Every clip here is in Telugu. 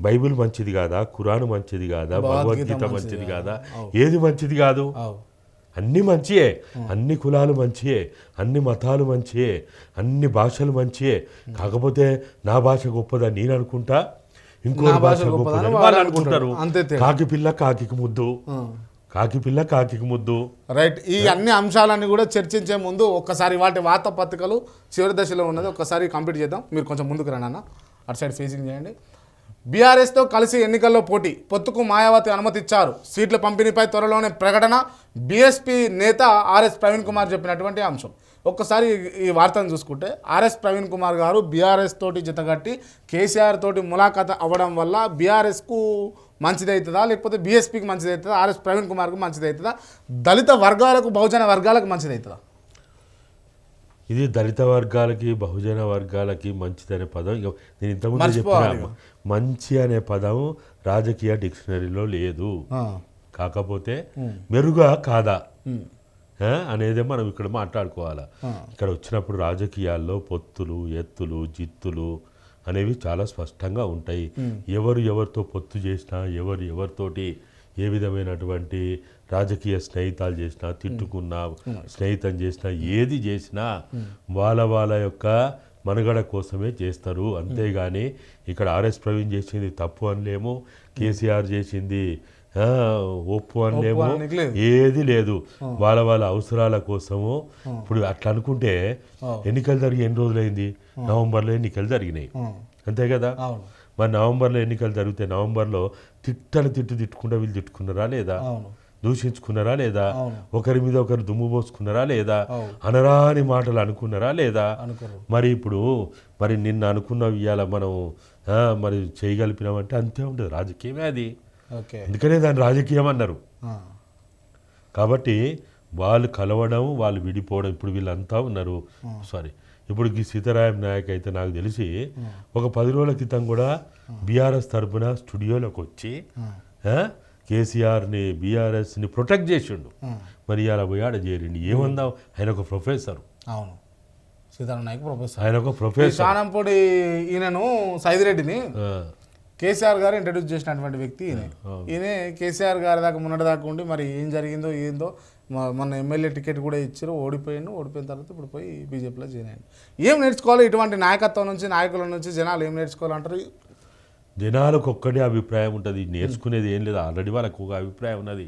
బైబిల్ మంచిది కాదా? ఖురాన్ మంచిది కాదా? భగవద్గీత మంచిది కాదా? ఏది మంచిది కాదు? అన్ని మంచియే. అన్ని కులాలు మంచియే. అన్ని మతాలు మంచియే. అన్ని భాషలు మంచియే. కాకపోతే నా భాష గొప్పదా నేను అనుకుంటా? ఇంకో భాష గొప్పదని వాళ్ళు అనుకుంటారు. కాకి పిల్ల కాకికి ముద్దు. కాకి పిల్ల కాకికి ముద్దు. రైట్. ఈ అన్ని అంశాలన్నీ కూడా చర్చించే ముందు ఒక్కసారి వాటి వార్తాపత్రికలు చివరి దశలో ఉన్నది. ఒక్కసారి కంప్లీట్ చేద్దాం. మీరు కొంచెం ముందుకు రండి అన్న. అటు సైడ్ ఫేసింగ్ చేయండి. బీఆర్ఎస్తో కలిసి ఎన్నికల్లో పోటీ పొత్తుకు మాయావతి అనుమతి ఇచ్చారు సీట్ల పంపిణీపై త్వరలోనే ప్రకటన బీఎస్పీ నేత ఆర్ఎస్ ప్రవీణ్ కుమార్ చెప్పినటువంటి అంశం. ఒక్కసారి ఈ- వార్తను చూసుకుంటే ఆర్ఎస్ ప్రవీణ్ కుమార్ గారు బీఆర్ఎస్ తోటి జతగట్టి కేసీఆర్ తోటి ములాఖాత అవ్వడం వల్ల బీఆర్ఎస్కు మంచిదవుతుందా లేకపోతే బీఎస్పీకి మంచిదవుతుందా ఆర్ఎస్ ప్రవీణ్ కుమార్కు మంచిది అవుతుందా దళిత వర్గాలకు బహుజన వర్గాలకు మంచిది అవుతుందా ఇది దళిత వర్గాలకి బహుజన వర్గాలకి మంచిదనే పదం. ఇక నేను ఇంతకుముందు చెప్పిన మంచి అనే పదం రాజకీయ డిక్షనరీలో లేదు. కాకపోతే మెరుగా కాదా? అనేదే మనం ఇక్కడ మాట్లాడుకోవాలా. ఇక్కడ వచ్చినప్పుడు రాజకీయాల్లో పొత్తులు ఎత్తులు జిత్తులు అనేవి చాలా స్పష్టంగా ఉంటాయి. ఎవరు ఎవరితో పొత్తు చేసినా ఎవరు ఎవరితోటి ఏ విధమైనటువంటి రాజకీయ స్నేహితాలు చేసినా తిట్టుకున్నా స్నేహితం చేసినా ఏది చేసినా వాళ్ళ వాళ్ళ యొక్క మనుగడ కోసమే చేస్తారు. అంతేగాని ఇక్కడ ఆర్ఎస్ ప్రవీణ్ చేసింది తప్పు అనలేము కేసీఆర్ చేసింది ఒప్పు అనలేము. ఏది లేదు. వాళ్ళ వాళ్ళ అవసరాల కోసము. ఇప్పుడు అట్లా అనుకుంటే ఎన్నికలు జరిగి ఎన్ని రోజులైంది? నవంబర్లో ఎన్నికలు జరిగినాయి. అంతే కదా? మరి నవంబర్లో ఎన్నికలు జరిగితే నవంబర్లో తిట్టలు తిట్టు తిట్టుకుంటా వీళ్ళు తిట్టుకున్నారా లేదా? దూషించుకున్నారా లేదా. ఒకరి మీద ఒకరు దుమ్ము పోసుకున్నారా లేదా? అనరాని మాటలు అనుకున్నారా లేదా? మరి ఇప్పుడు మరి నిన్న అనుకున్న ఇవాళ మనం మరి చేయగలిపినామంటే అంతే ఉంటుంది రాజకీయమే అది. అందుకనే దాన్ని రాజకీయం అన్నారు. కాబట్టి వాళ్ళు కలవడం వాళ్ళు విడిపోవడం ఇప్పుడు వీళ్ళంతా ఉన్నారు. సారీ ఇప్పుడు ఈ సీతారాం నాయక్ అయితే నాకు తెలిసి ఒక పది రోజుల క్రితం కూడా బీఆర్ఎస్ తరపున స్టూడియోలోకి వచ్చి కేసీఆర్ని బీఆర్ఎస్ని ప్రొటెక్ట్ చేసిండు. మరి అలా పోయి ఆడ చేరిండి. ఏమందాం? ఆయన ఒక ప్రొఫెసర్. అవును. సీతారాం నాయక్ ప్రొఫెసర్. ఆయన ఒక ప్రొఫెసర్. శానంపూడి ఈయనను సైదిరెడ్డిని కేసీఆర్ గారు ఇంట్రడ్యూస్ చేసినటువంటి వ్యక్తి ఈయన. ఈయన కేసీఆర్ గారి దాకా మొన్నటి దాకా ఉండి మరి ఏం జరిగిందో ఏందో మ- మొన్న ఎమ్మెల్యే టికెట్ కూడా ఇచ్చారు ఓడిపోయిండు. ఓడిపోయిన తర్వాత ఇప్పుడు పోయి బీజేపీలో జాయిన్ అయ్యింది ఏం నేర్చుకోవాలి? ఇటువంటి నాయకత్వం నుంచి నాయకుల నుంచి జనాలు ఏం నేర్చుకోవాలంటారు? జనాలకు ఒక్కటే అభిప్రాయం ఉంటుంది. నేర్చుకునేది ఏం లేదు. ఆల్రెడీ వాళ్ళకు ఒక అభిప్రాయం ఉన్నది.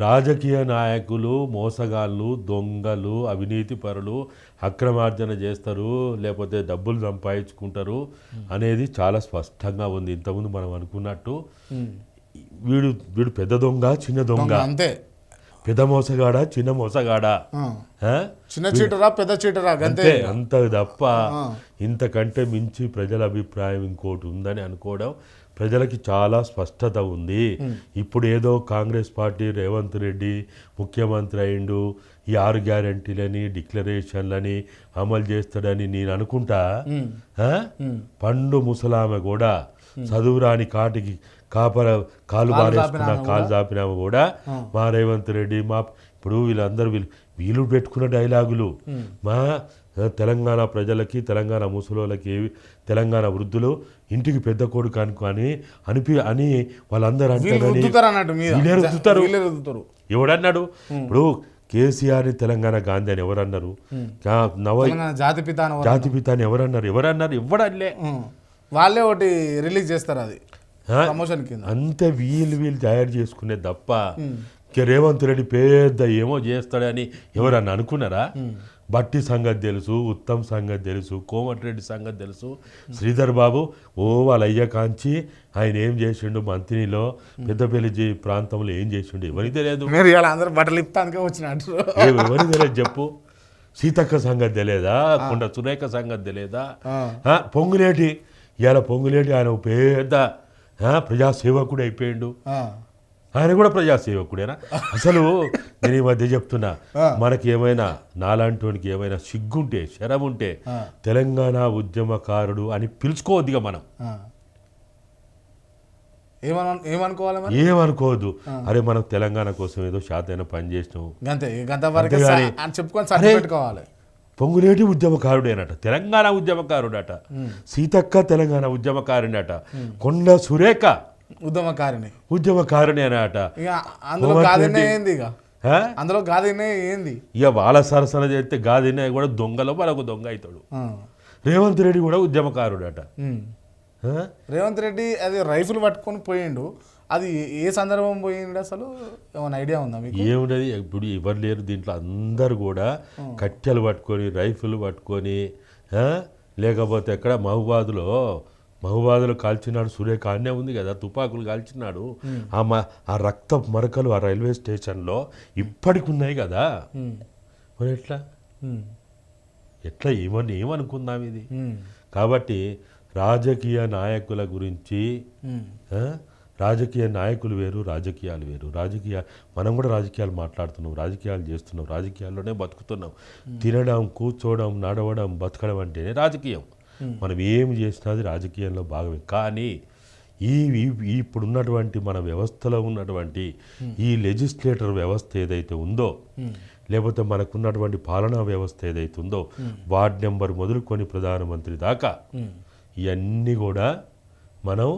రాజకీయ నాయకులు మోసగాళ్ళు దొంగలు అవినీతి పరులు అక్రమార్జన చేస్తారు లేకపోతే డబ్బులు సంపాదించుకుంటారు అనేది చాలా స్పష్టంగా ఉంది. ఇంతకుముందు మనం అనుకున్నట్టు వీడు వీడు పెద్ద దొంగ చిన్న దొంగ అంతే. పెద్ద మోసగాడ చిన్న మోసగాడ? చిన్న చీటరా పెద్ద చీటరా అంతే అంతే తప్ప ఇంతకంటే మించి ప్రజల అభిప్రాయం ఇంకోటి ఉందని అనుకోవడం ప్రజలకి చాలా స్పష్టత ఉంది. ఇప్పుడు ఏదో కాంగ్రెస్ పార్టీ రేవంత్ రెడ్డి ముఖ్యమంత్రి అయిండు ఈ ఆరు గ్యారంటీలని డిక్లరేషన్లని అమలు చేస్తాడని నేను అనుకుంటా? పండు ముసలామె కూడా చదువురాని కాటికి కాపర కాలు బారేసుకున్న కాలు చాపినామె కూడా. మా రేవంత్ రెడ్డి మా ఇప్పుడు వీళ్ళందరూ వీళ్ళు వీళ్ళు పెట్టుకున్న డైలాగులు. మా తెలంగాణ ప్రజలకి తెలంగాణ ముసలోళ్ళకి తెలంగాణ వృద్ధులు ఇంటికి పెద్ద కొడుకు అనుకొని అనిపి అని వాళ్ళందరూ రుద్దుతారు ఎవడన్నాడు? ఇప్పుడు కేసీఆర్ తెలంగాణ గాంధీ అని ఎవరన్నారు? కా- నవ తెలంగాణ జాతి పిత అని ఎవరన్నారు? ఎవరన్నారు? ఎవడన్లే. వాళ్ళే ఒకటి రిలీజ్ చేస్తారు అది? ప్రమోషన్ కింద. అంతే వీళ్ళు వీళ్ళు తయారు చేసుకునే తప్ప రేవంత్ రెడ్డి పెద్ద ఏమో చేస్తాడని ఎవరన్నా అనుకున్నారా? బట్టి సంగతి తెలుసు ఉత్తమ్ సంగతి తెలుసు కోమటిరెడ్డి సంగతి తెలుసు శ్రీధర్ బాబు ఓ వాళ్ళ అయ్య కాంచి ఆయన ఏం చేసిండు మంత్రిలో పెద్దపల్లి ప్రాంతంలో ఏం చేసిండు ఎవరికి తెలియదు. మీరు ఇలా అందరూ బట్టలు ఇప్పానికే వచ్చినట్టు. ఎవరికి తెలియదు చెప్పు. సీతక్క సంగతి తెలియదా? కొండ సురేఖ సంగతి తెలియదా? పొంగులేటి. ఇవాళ పొంగులేటి ఆయన పెద్ద ప్రజాసేవకుడు అయిపోయిండు. ఆయన కూడా ప్రజాసేవకుడేనా? అసలు నేను ఈ మధ్య చెప్తున్నా మనకి ఏమైనా నాలాంటి వానికి ఏమైనా సిగ్గుంటే శరం ఉంటే తెలంగాణ ఉద్యమకారుడు అని పిలుచుకోవద్దుగా మనం. ఏమనుకోవాలి ఏమనుకోవద్దు. అరే మనం తెలంగాణ కోసం ఏదో శాతైన పని చేసినాం. గంతే గంత పొంగులేటి ఉద్యమకారుడేనట. తెలంగాణ ఉద్యమకారుడట. సీతక్క తెలంగాణ ఉద్యమకారుడట కొండ సురేఖ ఉద్యమకారిని ఉద్యమకారుడేనట ఇక అందులో గాదినే ఏంది ఇక? అందులో గాదినే ఏంది? ఇక వాళ్ళ సరసన చేస్తే గాదినే కూడా దొంగలో మనకు దొంగ అవుతాడు. రేవంత్ రెడ్డి కూడా ఉద్యమకారుడట? రేవంత్ రెడ్డి అది రైఫిల్ పట్టుకొని పోయిండు. అది ఏ సందర్భం పోయిండు అసలు? ఏమైనా ఐడియా ఉందా మీకు? ఏమున్నది ఇప్పుడు ఎవరు లేరు దీంట్లో. అందరు కూడా కట్టెలు పట్టుకొని రైఫిల్ పట్టుకొని? లేకపోతే ఎక్కడ? మహబాద్లో. మహబాద్లో కాల్చినాడు సురేఖ. అన్నే ఉంది కదా తుపాకులు కాల్చినాడు. ఆ మ- ఆ రక్త మరకలు ఆ రైల్వే స్టేషన్లో ఇప్పటికి ఉన్నాయి కదా. మరి ఎట్లా. ఎట్లా ఏమని ఏమనుకుందాం ఇది. కాబట్టి రాజకీయ నాయకుల గురించి? రాజకీయ నాయకులు వేరు రాజకీయాలు వేరు. రాజకీయ మనం కూడా రాజకీయాలు మాట్లాడుతున్నాం రాజకీయాలు చేస్తున్నాం రాజకీయాల్లోనే బతుకుతున్నాం. తినడం కూర్చోవడం నడవడం బతకడం అంటేనే రాజకీయం. మనం ఏం చేసినా అది రాజకీయంలో భాగమే. కానీ ఈ ఇప్పుడున్నటువంటి మన వ్యవస్థలో ఉన్నటువంటి ఈ లెజిస్లేటర్ వ్యవస్థ ఏదైతే ఉందో లేకపోతే మనకున్నటువంటి పాలనా వ్యవస్థ ఏదైతే ఉందో వార్డ్ నెంబర్ మొదలుకొని ప్రధానమంత్రి దాకా. ఇవన్నీ కూడా మనం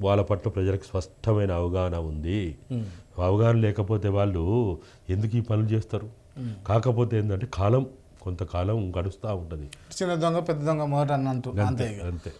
వాళ్ళ పట్ల ప్రజలకు స్పష్టమైన అవగాహన ఉంది. అవగాహన లేకపోతే వాళ్ళు ఎందుకు ఈ పనులు చేస్తారు? కాకపోతే ఏంటంటే కాలం కొంతకాలం గడుస్తూ ఉంటుంది. చిన్న దొంగ పెద్ద దొంగ మొదట అన్నట్టు అంతే అంతే